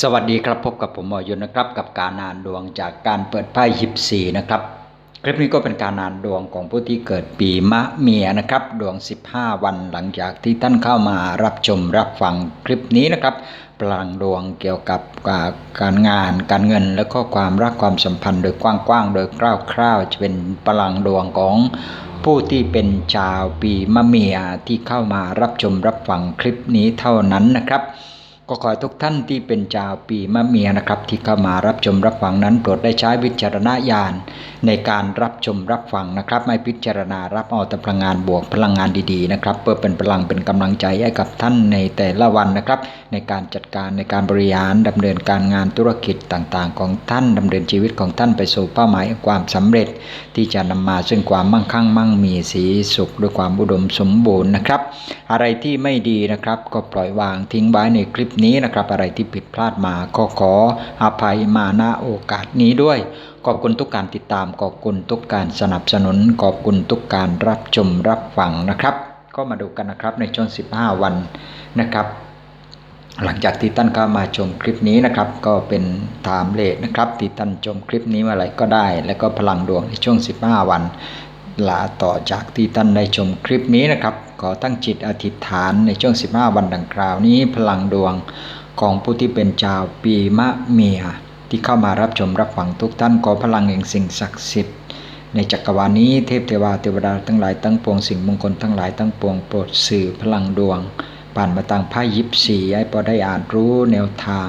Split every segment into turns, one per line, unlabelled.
สวัสดีครับพบกับผมหมอยนนะครับ กับการอ่านดวงจากการเปิดไพ่ยิบสีนะครับ คลิปนี้ก็เป็นการอ่านดวงของผู้ที่เกิดปีมะเมียนะครับ ดวง 15 วันหลังจากที่ท่านเข้ามารับชมรับฟังคลิปนี้นะครับพลังดวงเกี่ยวกับการงานการเงิน และก็ความรักความสัมพันธ์โดยกว้างๆโดยคร่าวๆจะเป็นพลังดวงของผู้ที่เป็นชาวปีมะเมียที่เข้ามารับชมรับฟังคลิปนี้เท่านั้นนะครับ ก็ขอให้ทุกท่านที่เป็นชาวปีมะเมียนะครับ ที่เข้ามารับชมรับฟังนั้นโปรดได้ใช้วิจารณญาณในการรับชมรับฟังนะครับ ไม่พิจารณารับเอาแต่พลังงานบวกพลังงานดีๆนะครับ เพื่อเป็นพลังเป็นกำลังใจให้กับท่านในแต่ละวันนะครับ ในการจัดการในการบริหารดำเนินการงานธุรกิจต่างๆ ของท่านดำเนินชีวิตของท่านไปสู่เป้าหมายความสำเร็จ ที่จะนำมาซึ่งความมั่งคั่งมั่งมีสีสุขด้วยความอุดมสมบูรณ์นะครับ อะไรที่ไม่ดีนะครับ ก็ปล่อยวางทิ้งไว้ในคลิปนี้นะครับ อะไรที่ผิดพลาดมาก็ขออภัยมาณโอกาสนี้ด้วย ขอบคุณทุกการติดตาม ขอบคุณทุกการสนับสนุน ขอบคุณทุกการรับชมรับฟังนะครับ ก็มาดูกันนะครับในช่วง 15 วันนะครับหลังจากที่ท่านเข้ามาชมคลิปนี้นะครับ ก็เป็นไทม์เลทนะครับที่ท่านชมคลิปนี้เมื่อไรก็ได้ แล้วก็พลังดวงในช่วง 15 วัน ลาต่อจากที่ท่านได้ชมคลิปนี้นะครับ ขอตั้งจิตอธิษฐานในช่วง 15 วันดังกล่าวนี้ พลังดวงของผู้ที่เป็นชาวปีมะเมีย ที่เข้ามารับชมรับฟังทุกท่านขอพลังแห่งสิ่งศักดิ์สิทธิ์ในจักรวาลนี้เทพเทวาเทวดาทั้งหลายตั้งปวงสิ่งมงคลทั้งหลายตั้งปวงโปรดสื่อพลังดวง ผ่านมาต่างไพ่ยิบสีให้พอได้อ่านรู้แนวทาง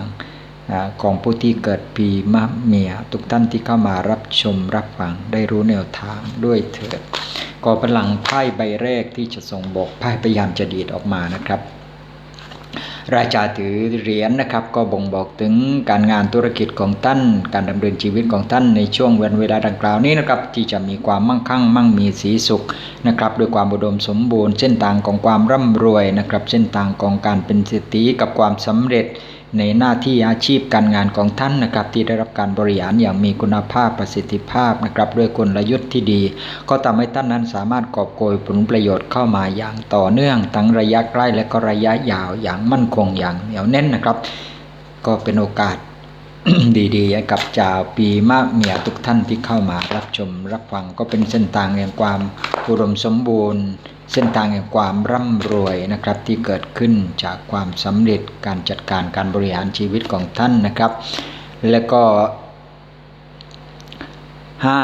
ของผู้ที่เกิดปีมะเมียทุกท่านที่เข้ามารับชมรับฟังได้รู้แนวทางด้วยเถิดก็พลังไพ่ใบแรกที่จะส่งบอกไพ่พยายามจะดีดออกมานะครับ ราชาถือเหรียญนนะครับ ก็บ่งบอกถึงการงานธุรกิจของท่าน การดำเนินชีวิตของท่านในช่วงเวันเวลาดังกล่าวนี้นะครับ ที่จะมีความมั่งคั่ง มั่งมีสีสุขนะครับด้วยความอุดมสมบูรณ์เส้นทางของความร่ำรวยนะครับเส้นทางของการเป็นเศรษฐีกับความสำเร็จ ในหน้าที่อาชีพการงานของท่านนะครับที่ได้รับการบริหารอย่างมีคุณภาพประสิทธิภาพนะครับด้วยกลยุทธ์ที่ดี ก็ทำให้ท่านนั้นสามารถกอบโกยผลประโยชน์เข้ามาอย่างต่อเนื่อง ทั้งระยะใกล้และก็ระยะยาวอย่างมั่นคงอย่างเหนียวแน่นนะครับ ก็เป็นโอกาส ดีๆให้กับจ่าปีมะเมียทุกท่านที่เข้ามารับชมรับฟังก็เป็นเส้นทางแห่งความอุดมสมบูรณ์ เส้นทางแห่งความร่ำรวยนะครับที่เกิดขึ้นจากความสำเร็จการจัดการการบริหารชีวิตของท่านนะครับ แล้วก็ห้า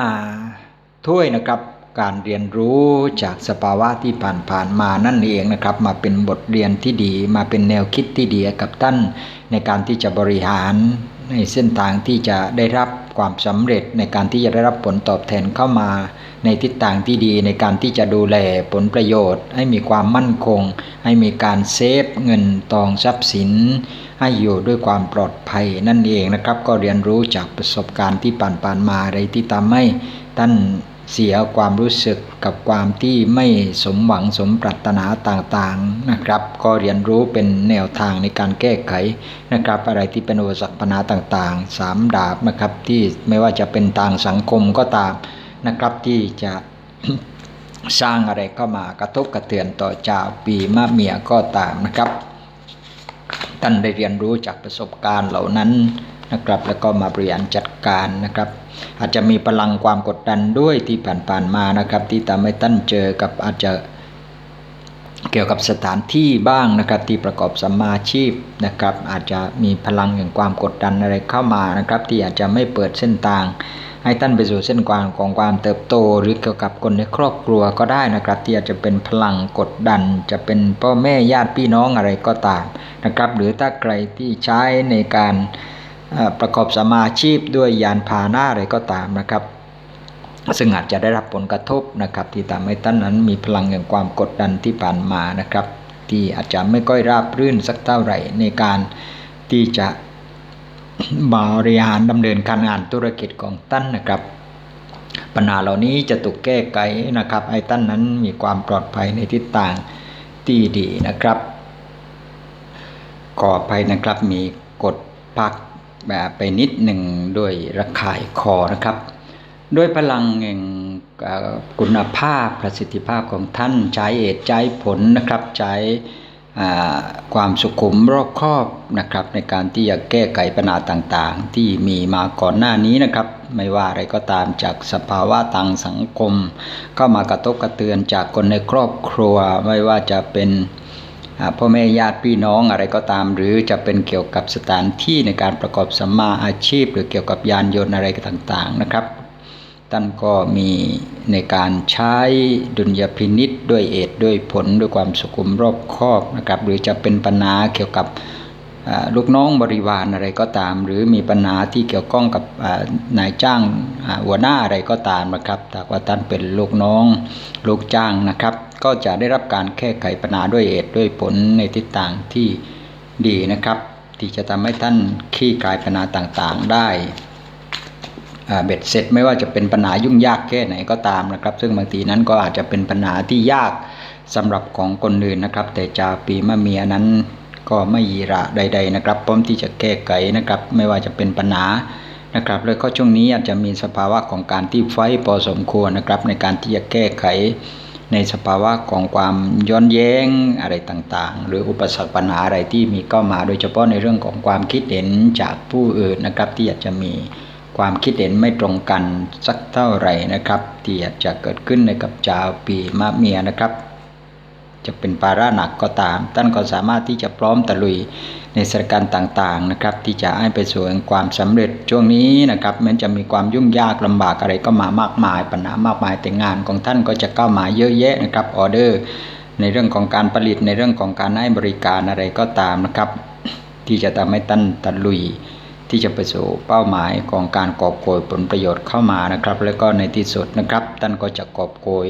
ถ้วยนะครับการเรียนรู้จากสภาวะที่ผ่านๆมานั่นเองนะครับ มาเป็นบทเรียนที่ดี มาเป็นแนวคิดที่ดีกับท่านในการที่จะบริหารในเส้นทางที่จะได้รับความสำเร็จในการที่จะได้รับผลตอบแทนเข้ามา ในทิศทางที่ดีในการที่จะดูแลผลประโยชน์ ให้มีความมั่นคง ให้มีการเซฟเงินทองทรัพย์สิน ให้อยู่ด้วยความปลอดภัยนั่นเองนะครับ ก็เรียนรู้จากประสบการณ์ที่ผ่านๆมาอะไรที่ทำให้ท่าน เสียความรู้สึกกับความที่ไม่สมหวังสมปรารถนาต่างๆนะครับ ก็เรียนรู้เป็นแนวทางในการแก้ไขนะครับ อะไรที่เป็นอุปสรรคปัญหาต่างๆสามดาบนะครับที่ไม่ว่าจะเป็นทางสังคมก็ตามนะครับที่จะสร้างอะไรเข้ามากระทบกระเทือนต่อเจ้าปีมะเมียก็ตามนะครับ ท่านได้เรียนรู้จากประสบการณ์เหล่านั้น นะครับ แล้วก็มาบริหารจัดการนะครับ อาจจะมีพลังความกดดันด้วยที่ผ่านๆมานะครับ ที่ทำให้ท่านเจอกับอาจจะเกี่ยวกับสถานที่บ้างนะครับที่ประกอบสมาชีพนะครับ อาจจะมีพลังอย่างความกดดันอะไรเข้ามานะครับ ที่อาจจะไม่เปิดเส้นทาง ให้ท่านไปสู่เส้นกวางของความเติบโต หรือเกี่ยวกับคนในครอบครัวก็ได้นะครับ ที่อาจจะเป็นพลังกดดัน จะเป็นพ่อแม่ญาติพี่น้องอะไรก็ตามนะครับ หรือถ้าใครที่ใช้ในการ ประกอบสมาชีพด้วยยานพาหนะอะไรก็ตามนะครับ ซึ่งอาจจะได้รับผลกระทบนะครับ ที่ทำให้ท่านนั้นมีพลังแห่งความกดดันที่ผ่านมานะครับ ที่อาจจะไม่ค่อยราบรื่นสักเท่าไหร่ในการที่จะบริหารดำเนินการงานธุรกิจของท่านนะครับปัญหาเหล่านี้จะถูกแก้ไขนะครับไอ้ท่านนั้นมีความปลอดภัยในทิศทางที่ดีนะครับ ขออภัยนะครับมีกดพัก แบบไปนิดหนึ่งด้วยระคายคอนะครับ ด้วยพลังแห่งคุณภาพประสิทธิภาพของท่านใช้เหตุใช้ผลนะครับใช้ความสุขุมรอบคอบนะครับ ในการที่จะแก้ไขปัญหาต่างๆ ที่มีมาก่อนหน้านี้นะครับ ไม่ว่าอะไรก็ตามจากสภาวะทางสังคมเข้ามากระทบกระเตือนจากคนในครอบครัว ไม่ว่าจะเป็น พ่อแม่ญาติพี่น้องอะไรก็ตาม หรือจะเป็นเกี่ยวกับสถานที่ในการประกอบสัมมาอาชีพ หรือเกี่ยวกับยานยนต์อะไรต่างๆนะครับท่านก็มีในการใช้ดุลยพินิษด้วยเอตด้วยผลด้วยความสุขุมรอบคอบนะครับหรือจะเป็นปัญหาเกี่ยวกับ ลูกน้องบริวารอะไรก็ตาม หรือมีปัญหาที่เกี่ยวข้องกับนายจ้างหัวหน้าอะไรก็ตามนะครับถ้าว่าท่านเป็นลูกน้องลูกจ้างนะครับ ก็จะได้รับการแก้ไขปัญหาด้วยเอตด้วยผลในทิศทางที่ดีนะครับ ที่จะทำให้ท่านขี้คลายปัญหาต่างๆได้เบ็ดเสร็จไม่ว่าจะเป็นปัญหายุ่งยากแค่ไหนก็ตามนะครับ ซึ่งบางทีนั้นก็อาจจะเป็นปัญหาที่ยากสำหรับของคนอื่นนะครับ แต่จาปีมะเมียนั้น ก็ไม่ยีระใด ๆ นะครับพร้อมที่จะแก้ไขนะครับ ไม่ว่าจะเป็นปัญหานะครับ แล้วก็ช่วงนี้อาจจะมีสภาวะของการที่ไฟพอสมควรนะครับ ในการที่จะแก้ไขในสภาวะของความย้อนแย้งอะไรต่างๆ หรืออุปสรรคปัญหาอะไรที่มีเข้ามา โดยเฉพาะในเรื่องของความคิดเห็นจากผู้อื่นนะครับ ที่อาจจะมีความคิดเห็นไม่ตรงกันสักเท่าไหร่นะครับ ที่อาจจะเกิดขึ้นในกับชาวปีมะเมียนะครับ จะเป็นภาระหนักก็ตาม ท่านก็สามารถที่จะพร้อมตะลุยในสถานการณ์ต่างๆนะครับ ที่จะให้ไปสู่ความสำเร็จช่วงนี้นะครับแม้จะมีความยุ่งยากลำบากอะไรก็มามากมายปัญหามากมายแต่งานของท่านก็จะเข้ามาเยอะแยะนะครับออเดอร์ ในเรื่องของการผลิตในเรื่องของการให้บริการอะไรก็ตามนะครับ ที่จะทำให้ท่านตะลุยที่จะไปสู่เป้าหมายของการกอบโกยผลประโยชน์เข้ามานะครับ แล้วก็ในที่สุดนะครับท่านก็จะกอบโกย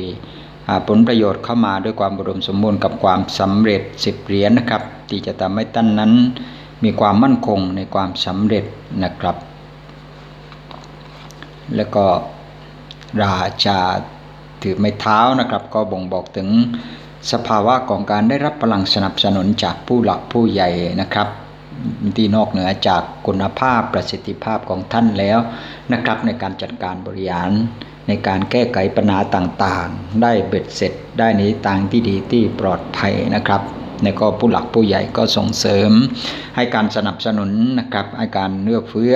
ผลประโยชน์เข้ามาด้วยความอุดมสมบูรณ์กับความสำเร็จสิบเหรียญนะครับที่จะทำให้ท่านนั้นมีความมั่นคงในความสำเร็จนะครับ แล้วก็ราชาถือไม้เท้านะครับ ก็บ่งบอกถึงสภาวะของการได้รับพลังสนับสนุนจากผู้หลักผู้ใหญ่นะครับ ที่นอกเหนือจากคุณภาพประสิทธิภาพของท่านแล้วนะครับ ในการจัดการบริหาร ในการแก้ไขปัญหาต่างๆ ได้เบ็ดเสร็จได้ในทางที่ดีที่ปลอดภัยนะครับในก็ผู้หลักผู้ใหญ่ก็ส่งเสริม ให้การสนับสนุนนะครับให้การเลือกเฟื้อ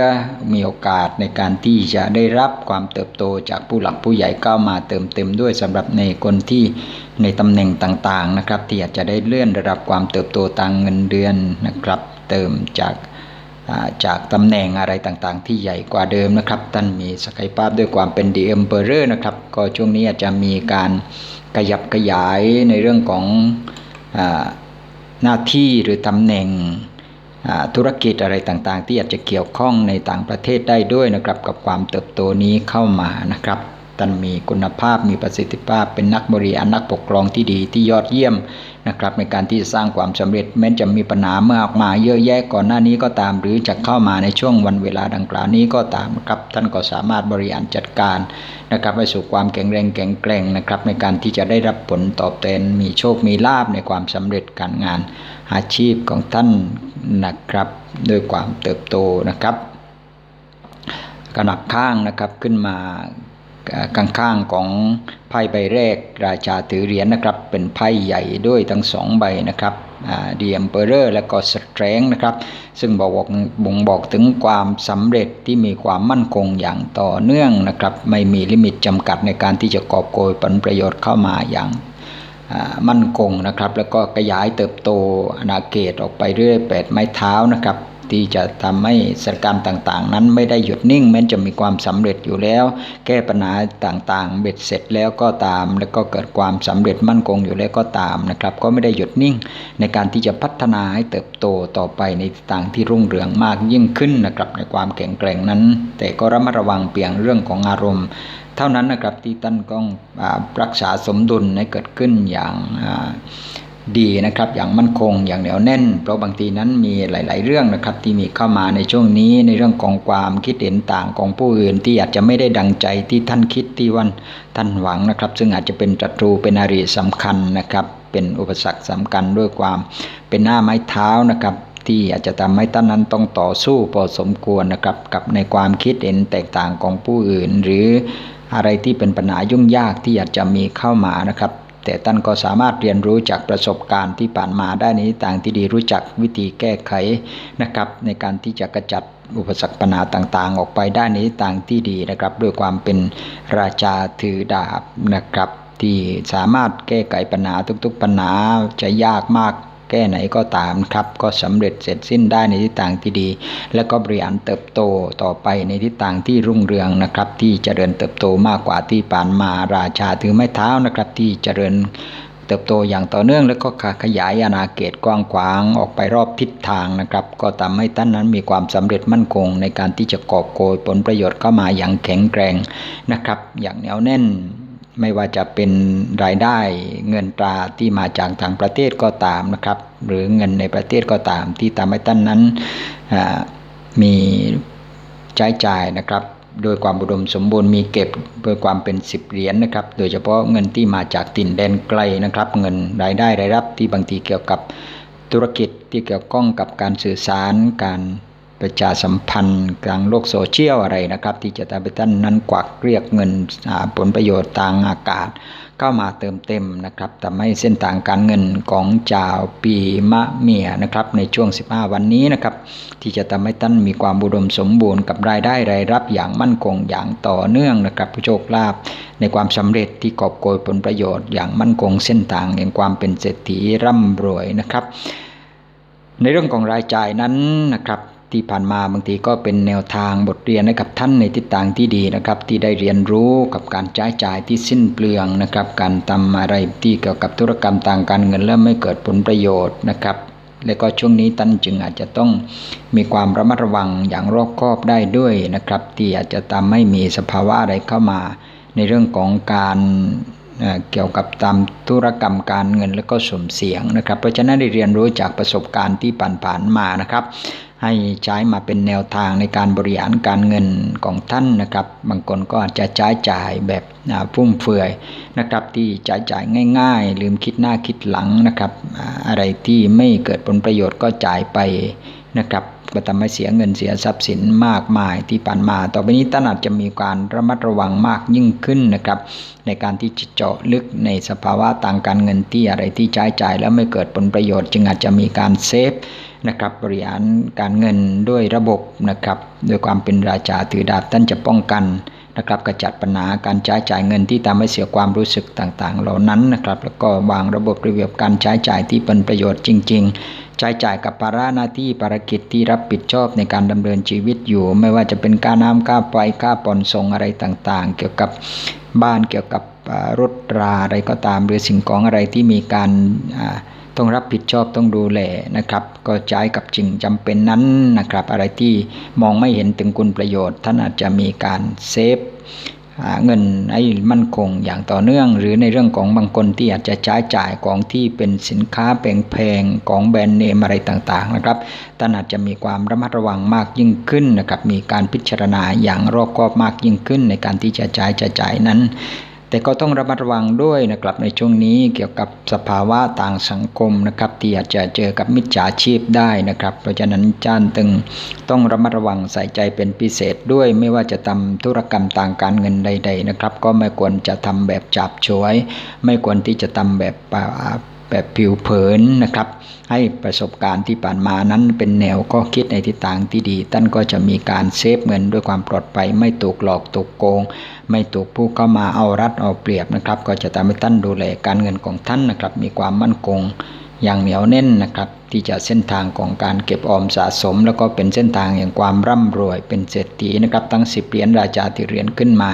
มีโอกาสในการที่จะได้รับความเติบโตจากผู้หลักผู้ใหญ่เข้ามาเติมเต็มด้วยสำหรับในคนที่ในตำแหน่งต่างๆนะครับที่อาจจะได้เลื่อนระดับความเติบโตทางเงินเดือนนะครับ เติมจากจากตำแหน่งอะไรต่างๆ ที่ใหญ่กว่าเดิมนะครับท่านมีศักยภาพด้วยความเป็นดีเอ็มเปอร์นะครับก็ช่วงนี้อาจจะมีการขยับขยายในเรื่องของอหน้าที่หรือตำแหน่งธุรกิจอะไรต่างๆ ที่อาจจะเกี่ยวข้องในต่างประเทศได้ด้วยนะครับกับความเติบโตนี้เข้ามานะครับ ท่านมีคุณภาพมีประสิทธิภาพ เป็นนักบริหารนักปกครองที่ดีที่ยอดเยี่ยมนะครับในการที่จะสร้างความสำเร็จแม้จะมีปัญหามากมายเยอะแยะก่อนหน้านี้ก็ตาม หรือจะเข้ามาในช่วงวันเวลาดังกล่าวนี้ก็ตามนะครับท่านก็สามารถบริหารจัดการนะครับไปสู่ความแข็งแรงแข็งแกร่งนะครับในการที่จะได้รับผลตอบแทนมีโชคมีลาภในความสำเร็จการงานอาชีพของท่านนะครับด้วยความเติบโตนะครับกระหนับข้างนะครับขึ้นมา ข้างข้างๆของไพ่ใบแรก ราชาถือเหรียญนะครับ เป็นไพ่ใหญ่ด้วยทั้งสองใบนะครับเดียมเปอ็มเปอร์และก็สแตรงนะครับ ซึ่งบอกบ่งบอกถึงความสำเร็จที่มีความมั่นคงอย่างต่อเนื่องนะครับ ไม่มีลิมิตจำกัดในการที่จะกอบโกยผลประโยชน์เข้ามาอย่างมั่นคงนะครับ แล้วก็ขยายเติบโตอาณาเขตออกไปเรื่อยแปดไม้เท้านะครับ ที่จะทำให้สถานการณ์ต่างๆ นั้นไม่ได้หยุดนิ่งแม้จะมีความสำเร็จอยู่แล้ว แก้ปัญหาต่างๆ เบ็ดเสร็จแล้วก็ตาม แล้วก็เกิดความสำเร็จมั่นคงอยู่แล้วก็ตามนะครับ ก็ไม่ได้หยุดนิ่ง ในการที่จะพัฒนาให้เติบโตต่อไปในทิศทางที่รุ่งเรืองมากยิ่งขึ้นนะครับในความแข็งแกร่งนั้น แต่ก็ระมัดระวังเพียงเรื่องของอารมณ์ เท่านั้นนะครับที่ท่านต้องอรักษาสมดุลให้เกิดขึ้นอย่าง ดีนะครับ อย่างมั่นคงอย่างเหนียวแน่น เพราะบางทีนั้นมีหลาย ๆ เรื่องนะครับ ที่มีเข้ามาในช่วงนี้ในเรื่องของความคิดเห็นต่างของผู้อื่นที่อาจจะไม่ได้ดังใจที่ท่านคิดที่วันท่านหวังนะครับ ซึ่งอาจจะเป็นศัตรูเป็นอาริสำคัญนะครับ เป็นอุปสรรคสำคัญด้วยความเป็นหน้าไม้เท้านะครับที่อาจจะทำให้ท่านนั้นต้องต่อสู้พอสมควรนะครับ กับในความคิดเห็นแตกต่างของผู้อื่น หรืออะไรที่เป็นปัญหายุ่งยากที่อาจจะมีเข้ามานะครับ แต่ท่านก็สามารถเรียนรู้จากประสบการณ์ที่ผ่านมาได้ในทิศทางที่ดีรู้จักวิธีแก้ไขนะครับในการที่จะกระจัดอุปสรรคปัญหาต่างๆ ออกไปได้ในทิศทางที่ดีนะครับด้วยความเป็นราชาถือดาบนะครับที่สามารถแก้ไขปัญหาทุกๆปัญหาจะยากมาก แก้ไหนก็ตามครับ ก็สำเร็จเสร็จสิ้นได้ในทิศทางที่ดี และก็บริหารเติบโตต่อไปในทิศทางที่รุ่งเรืองนะครับ ที่เจริญเติบโตมากกว่าที่ผ่านมาราชาถือไม้เท้านะครับ ที่เจริญเติบโตอย่างต่อเนื่องแล้วก็ขยายอาณาเขตกว้างขวางออกไปรอบทิศทางนะครับ ก็ทำให้ท่านนั้นมีความสำเร็จมั่นคง ในการที่จะกอบโกยผลประโยชน์เข้ามาอย่างแข็งแกร่งนะครับ อย่างเนียวแน่น ไม่ว่าจะเป็นรายได้เงินตราที่มาจากต่างประเทศก็ตามนะครับ หรือเงินในประเทศก็ตาม ที่ทำให้ท่านนั้นมีใช้จ่ายนะครับ โดยความบุดมสมบูรณ์มีเก็บโดยความเป็นสิบเหรียญนนะครับ โดยเฉพาะเงินที่มาจากถิ่นแดนไกลนะครับ เงินรายได้รายรับที่บางทีเกี่ยวกับธุรกิจที่เกี่ยวข้องกับการสื่อสารการ ประชาสัมพันธ์กลางโลกโซเชียลอะไรนะครับ ที่จะทำให้ท่านนั้นกวักเรียกเงินผลประโยชน์ทางอากาศ เข้ามาเติมเต็มนะครับทำให้เส้นทางการเงินของชาวปีมะเมียนะครับในช่วง 15 วันนี้นะครับที่จะทำให้ท่านมีความบุดมสมบูรณ์กับรายได้รายรับอย่างมั่นคงอย่างต่อเนื่องนะครับผู้โชคลาภในความสำเร็จที่กอบโกยผลประโยชน์อย่างมั่นคงเส้นทางแห่งความเป็นเศรษฐีร่ำรวยนะครับ ในเรื่องของรายจ่ายนั้นนะครับ ที่ผ่านมาบางทีก็เป็นแนวทางบทเรียนให้กับท่านในทิศทางที่ดีนะครับ ที่ได้เรียนรู้กับการใช้จ่ายที่สิ้นเปลืองนะครับ การทำอะไรที่เกี่ยวกับธุรกรรมทางการเงินแล้วไม่เกิดผลประโยชน์นะครับและก็ช่วงนี้ท่านจึงอาจจะต้องมีความระมัดระวังอย่างรอบคอบได้ด้วยนะครับ ที่อาจจะทำให้มีสภาวะอะไรเข้ามา ในเรื่องของการเกี่ยวกับตามธุรกรรมการเงินและก็สมเสียงนะครับ เพราะฉะนั้นได้เรียนรู้จากประสบการณ์ที่ผ่านๆมานะครับ ให้ใช้มาเป็นแนวทางในการบริหารการเงินของท่านนะครับ บางคนก็อาจจะใช้จ่ายแบบฟุ่มเฟือยนะครับ ที่ใช้จ่ายง่าย ๆ ลืมคิดหน้าคิดหลังนะครับ อะไรที่ไม่เกิดผลประโยชน์ก็จ่ายไปนะครับ ก็ทำให้เสียเงินเสียทรัพย์สินมากมายที่ผ่านมา ต่อไปนี้ท่านอาจจะมีการระมัดระวังมากยิ่งขึ้นนะครับ ในการที่จะเจาะลึกในสภาวะต่างการเงินที่อะไรที่ใช้จ่าย แล้วไม่เกิดผลประโยชน์ จึงอาจจะมีการเซฟนะครับบริหารการเงินด้วยระบบนะครับด้วยความเป็นราชาถือดาบท่านจะป้องกันนะครับกระจัดปัญหาการใช้จ่ายเงินที่ทำให้เสียความรู้สึกต่างๆ เหล่านั้นนะครับแล้วก็วางระบบระเบียบการใช้จ่ายที่เป็นประโยชน์จริง ๆ ใช้จ่ายกับภาระหน้าที่ภารกิจที่รับผิดชอบในการดำเนินชีวิตอยู่ ไม่ว่าจะเป็นค่าน้ำค่าไฟค่าผ่อนส่งอะไรต่างๆ เกี่ยวกับบ้านเกี่ยวกับรถราอะไรก็ตาม หรือสิ่งของอะไรที่มีการต้องรับผิดชอบต้องดูแลนะครับ ก็ใช้กับจริงจำเป็นนั้นนะครับ อะไรที่มองไม่เห็นถึงคุณประโยชน์ ท่านอาจจะมีการเซฟ เงินให้มั่นคงอย่างต่อเนื่อง หรือในเรื่องของบางคนที่อาจจะใช้จ่ายของที่เป็นสินค้าแพงๆของแบรนด์เนมอะไรต่างๆนะครับท่านอาจจะมีความระมัดระวังมากยิ่งขึ้นนะครับมีการพิจารณาอย่างรอบคอบมากยิ่งขึ้น ในการที่จะใช้จะจ่ายนั้น แต่ก็ต้องระมัดระวังด้วยนะครับในช่วงนี้เกี่ยวกับสภาวะต่างสังคมนะครับที่อาจจะเจอกับมิจฉาชีพได้นะครับ เพราะฉะนั้นจ้านตึงต้องระมัดระวังใส่ใจเป็นพิเศษด้วยไม่ว่าจะทำธุรกรรมต่างการเงินใด ๆนะครับ ก็ไม่ควรจะทำแบบจับช่วย ไม่ควรที่จะทำแบบ แบบผิวเผินนะครับ ให้ประสบการณ์ที่ผ่านมานั้นเป็นแนวก็คิดในทิศทางที่ดี ท่านก็จะมีการเซฟเงินด้วยความปลอดภัยไม่ถูกหลอกถูกโกง ไม่ถูกผู้เข้ามาเอารัดเอาเปรียบนะครับ ก็จะทำให้ท่านดูแลการเงินของท่านนะครับ มีความมั่นคง อย่างเหนียวแน่นนะครับ ที่จะเส้นทางของการเก็บออมสะสม แล้วก็เป็นเส้นทางแห่งความร่ำรวย เป็นเศรษฐีนะครับตั้งสิบเหรียญราชาที่เหรียญขึ้นมา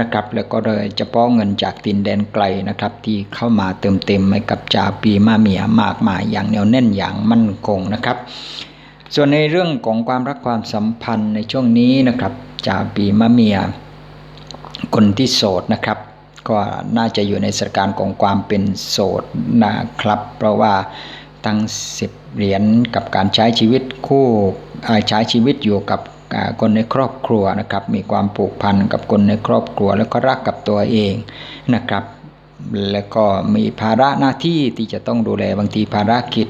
นะครับ แล้วก็โดยเฉพาะเงินจากตินแดนไกลนะครับ ที่เข้ามาเติมเต็มให้กับจาปีมาเมียมากมายอย่างเหนียวแน่นอย่างมั่นคงนะครับ ส่วนในเรื่องของความรักความสัมพันธ์ในช่วงนี้นะครับจาปีมะเมียคนที่โสดนะครับ ก็น่าจะอยู่ในสถานการณ์ของความเป็นโสดนะครับ เพราะว่าตั้งสิบเหรียญกับการใช้ชีวิตคู่ใช้ชีวิตอยู่กับคนในครอบครัวนะครับ มีความผูกพันกับคนในครอบครัว แล้วก็รักกับตัวเองนะครับ แล้วก็มีภาระหน้าที่ที่จะต้องดูแลบางทีภารกิจ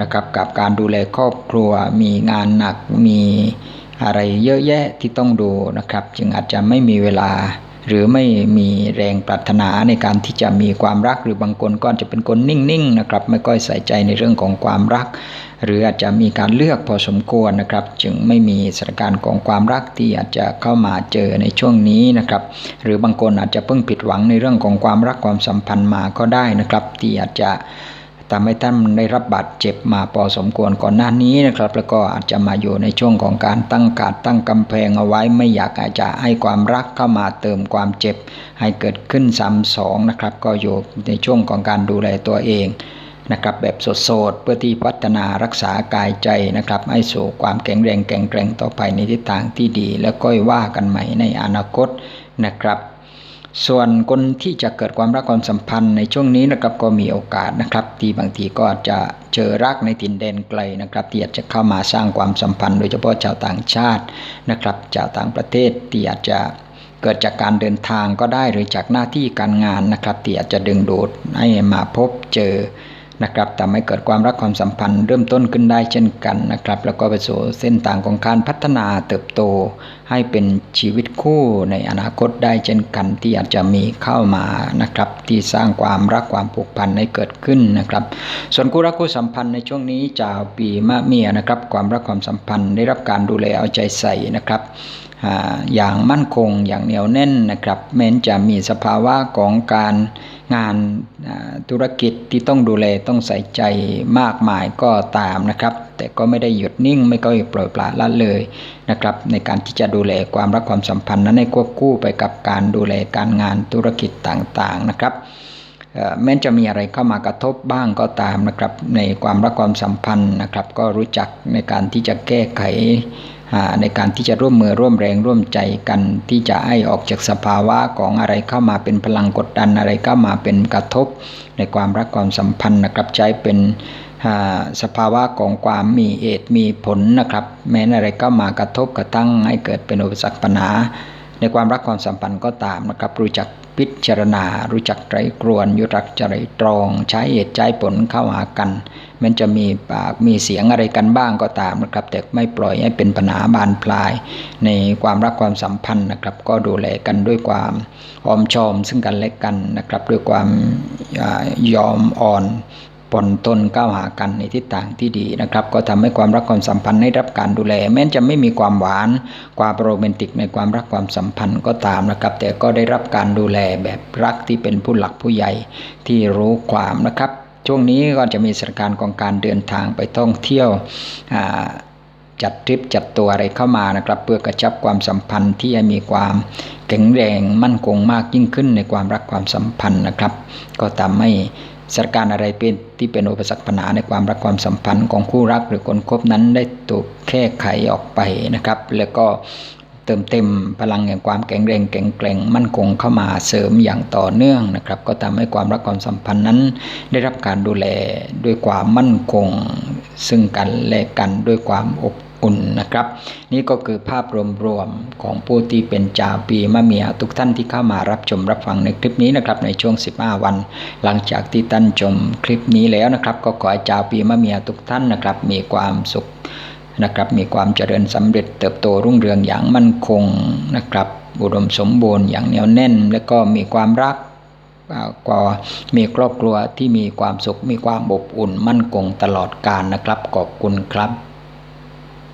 นะครับกับการดูแลครอบครัว มีงานหนักมีอะไรเยอะแยะที่ต้องดูนะครับ จึงอาจจะไม่มีเวลา หรือไม่มีแรงปรารถนาในการที่จะมีความรัก หรือบางคนก็จจะเป็นคนนิ่งๆนะครับ ไม่ค่อยใส่ใจในเรื่องของความรัก หรืออาจจะมีการเลือกพอสมควรนะครับ จึงไม่มีสถานการณ์ของความรักที่อาจจะเข้ามาเจอในช่วงนี้นะครับ หรือบางคนอาจจะเพิ่งผิดหวังในเรื่องของความรักความสัมพันธ์มาก็ได้นะครับ ที่อาจจะ ทำให้ท่านได้รับบาดเจ็บมาพอสมควรก่อนหน้านี้นะครับ แล้วก็อาจจะมาอยู่ในช่วงของการตั้งการตั้งกำแพงเอาไว้ไม่อยากอาจจะให้ความรักเข้ามาเติมความเจ็บ ให้เกิดขึ้นซ้ำสองนะครับ ก็อยู่ในช่วงของการดูแลตัวเองนะครับแบบสดๆเพื่อที่พัฒนารักษากายใจนะครับ ให้สู่ความแข็งแรงแข็งแกร่งต่อไปในทิศทางที่ดี แล้วก็ว่ากันใหม่ในอนาคตนะครับ ส่วนคนที่จะเกิดความรักความสัมพันธ์ในช่วงนี้นะครับก็มีโอกาสนะครับ ที่บางทีก็อาจจะเจอรักในถิ่นแดนไกลนะครับที่อาจจะเข้ามาสร้างความสัมพันธ์ โดยเฉพาะชาวต่างชาตินะครับชาวต่างประเทศที่อาจจะเกิดจากการเดินทางก็ได้หรือจากหน้าที่การงานนะครับที่อาจจะดึงดูดให้มาพบเจอนะครับทำให้เกิดความรักความสัมพันธ์เริ่มต้นขึ้นได้เช่นกันนะครับ แล้วก็ไปสู่เส้นทางของการพัฒนาเติบโต ให้เป็นชีวิตคู่ในอนาคตได้เช่นกันที่อาจจะมีเข้ามานะครับ ที่สร้างความรักความผูกพันให้เกิดขึ้นนะครับ ส่วนคู่รักคู่สัมพันธ์ในช่วงนี้จาวปีมะเมียนะครับ ความรักความสัมพันธ์ได้รับการดูแลเอาใจใส่นะครับอย่างมั่นคงอย่างเหนียวแน่นนะครับแม้นจะมีสภาวะของการงานธุรกิจที่ต้องดูแลต้องใส่ใจมากมายก็ตามนะครับ แต่ก็ไม่ได้หยุดนิ่งไม่ก็ปล่อยปละละเลยนะครับในการที่จะดูแลความรักความสัมพันธ์นั้นให้ควบคู่ไปกับการดูแลการงานธุรกิจต่างๆนะครับแม้จะมีอะไรเข้ามากระทบบ้างก็ตามนะครับ ในความรักความสัมพันธ์นะครับ ก็รู้จักในการที่จะแก้ไขในการที่จะร่วมมือร่วมแรงร่วมใจกันที่จะให้ออกจากสภาวะของอะไรเข้ามาเป็นพลังกดดันอะไรเข้ามาเป็นกระทบ ในความรักความสัมพันธ์นะครับใช้เป็น สภาวะของความมีเหตุมีผลนะครับ แม้อะไรก็มากระทบกระทั่งให้เกิดเป็นอุปสรรคปัญหา ในความรักความสัมพันธ์ก็ตามนะครับ รู้จักพิจารณา รู้จักไตรกรวนยุรักจริตรอง ใช้เหตุใช้ผลเข้าหากัน มันจะมีปากมีเสียงอะไรกันบ้างก็ตามนะครับ แต่ไม่ปล่อยให้เป็นปัญหาบานปลาย ในความรักความสัมพันธ์นะครับ ก็ดูแลกันด้วยความออมชอมซึ่งกันและกันนะครับ ด้วยความยอมอ่อน ปนตนก้าวหากันในทิศทางที่ดีนะครับ ก็ทำให้ความรักความสัมพันธ์ได้รับการดูแล แม้จะไม่มีความหวานความโรแมนติกในความรักความสัมพันธ์ก็ตามนะครับ แต่ก็ได้รับการดูแลแบบรักที่เป็นผู้หลักผู้ใหญ่ที่รู้ความนะครับ ช่วงนี้ก็จะมีสถานการณ์ของการเดินทางไปท่องเที่ยวจัดทริปจัดตัวอะไรเข้ามานะครับ เพื่อกระชับความสัมพันธ์ที่จะมีความแข็งแรงมั่นคงมากยิ่งขึ้นในความรักความสัมพันธ์นะครับ ก็ทำให้ สถานการณ์อะไรเป็นที่เป็นอุปสรรคปัญหาในความรักความสัมพันธ์ของคู่รักหรือคนคบนั้นได้ถูกแก้ไขออกไปนะครับ แล้วก็เติมเต็มพลังแห่งความแข็งแรงแข็งแกร่งมั่นคงเข้ามาเสริมอย่างต่อเนื่องนะครับ ก็ทำให้ความรักความสัมพันธ์นั้น ได้รับการดูแลด้วยความมั่นคง ซึ่งกันและกันด้วยความอบ อุ่นนะครับ นี่ก็คือภาพรวมๆของผู้ที่เป็นจาปีมะเมียทุกท่านที่เข้ามารับชมรับฟังในคลิปนี้นะครับในช่วง 15 วัน หลังจากที่ท่านชมคลิปนี้แล้วนะครับ ก็ขอให้จาปีมะเมียทุกท่านนะครับ มีความสุขนะครับ มีความเจริญสำเร็จเติบโตรุ่งเรืองอย่างมั่นคงนะครับอุดมสมบูรณ์อย่างเหนียวแน่น และก็มีความรักก็มีครอบครัวที่มีความสุขมีความอบอุ่นมั่นคงตลอดกาลนะครับขอบคุณครับ